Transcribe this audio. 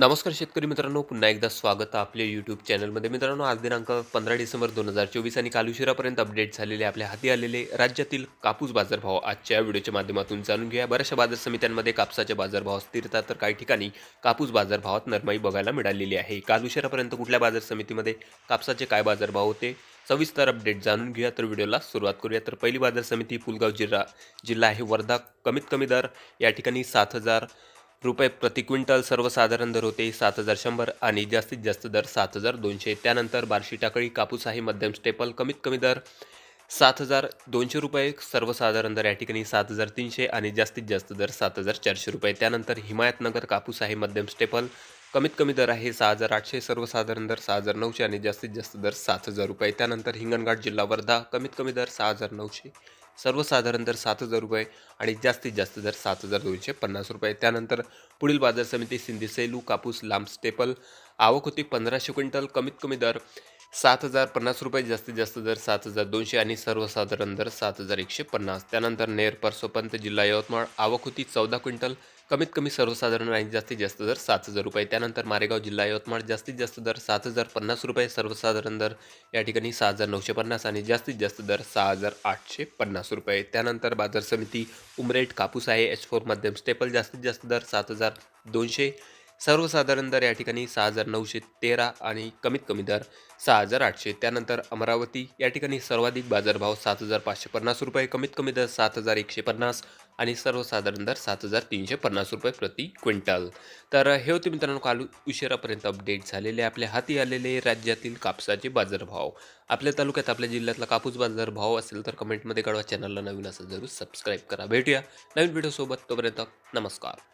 नमस्कार शेतकरी मित्रांनो पुन्हा एकदा स्वागत आहे आपल्या यूट्यूब चॅनलमध्ये मित्रांनो आज दिनांक पंधरा डिसेंबर दोन हजार चोवीस आणि काल उशिरापर्यंत अपडेट झालेले आपल्या हाती आलेले राज्यातील कापूस बाजारभाव आजच्या व्हिडिओच्या माध्यमातून जाणून घ्या बऱ्याचशा बाजार समित्यांमध्ये कापसाचे बाजारभाव स्थिरता तर काही ठिकाणी कापूस बाजारभावात नरमाई बघायला मिळालेली आहे. काल उशिरापर्यंत कुठल्या बाजार समितीमध्ये कापसाचे काय बाजारभाव होते सविस्तर अपडेट जाणून घेऊया. तर व्हिडिओला सुरुवात करूया. तर पहिली बाजार समिती पुलगाव जिल्हा जिल्हा आहे. वर्धा कमीत कमी दर या ठिकाणी सात हजार रुपये प्रति क्विंटल सर्वसाधारण दर होते सात हजार शंभर आणि जास्तीत जास्त दर सात हजार दोनशे. त्यानंतर बार्शी टाकळी कापूस आहे मध्यम स्टेपल कमीत कमी दर सात हजार दोनशे रुपये सर्वसाधारण दर या ठिकाणी सात हजार तीनशे आणि जास्तीत जास्त दर सात हजार चारशे रुपये. त्यानंतर हिमायतनगर कापूस आहे मध्यम स्टेपल कमीत कमी दर आहे सहा हजार आठशे सर्वसाधारण दर सहा हजार नऊशे आणि जास्तीत जास्त दर सात हजार रुपये. त्यानंतर हिंगणघाट जिल्हा वर्धा कमीत कमी दर सहा हजार नऊशे. सर्वसाधारण दर सात हजार रुपये आणि जास्तीत जास्त दर सात हजार दोनशे पन्नास रुपये. त्यानंतर पुढील बाजार समिती सिंधी सेलू कापूस लांब स्टेपल आवक होती पंधराशे क्विंटल कमीत कमी दर सात हजार पन्नास रुपये जास्तीत जास्त दर सात हजार दोनशे आणि सर्वसाधारण दर सात हजार एकशे पन्नास. त्यानंतर नेर परसोपंत जिल्हा यवतमाळ आवक होती चौदा क्विंटल कमीत कमी सर्वसाधारण आणि जास्तीत जास्त दर सात हजार रुपये. त्यानंतर मारेगाव जिल्हा यवतमाळ जास्तीत जास्त दर सात हजार पन्नास रुपये सर्वसाधारण दर या ठिकाणी सहा हजार नऊशे पन्नास आणि जास्तीत जास्त दर सहा हजार आठशे पन्नास रुपये. त्यानंतर बाजार समिती उमरेट कापूस आहे एच फोर मध्यम स्टेपल जास्तीत जास्त दर सात हजार दोनशे सर्वसाधारण दर या ठिकाणी सहा हजार नऊशे तेरा आणि कमीत कमी दर सहा हजार आठशे. त्यानंतर अमरावती या ठिकाणी सर्वाधिक बाजारभाव सात हजार पाचशे पन्नास रुपये कमीत कमी दर सात हजार एकशे पन्नास आणि सर्वसाधारण दर सात हजार तीनशे पन्नास रुपये प्रति क्विंटल. तर हे होते मित्रांनो काल उशिरापर्यंत अपडेट झालेले आपल्या हाती आलेले राज्यातील कापसाचे बाजारभाव. आपल्या तालुक्यात आपल्या जिल्ह्यातला कापूस बाजार भाव असेल तर कमेंटमध्ये कळवा. चॅनलला नवीन असं जरूर सबस्क्राईब करा. भेटूया नवीन व्हिडिओसोबत तोपर्यंत नमस्कार.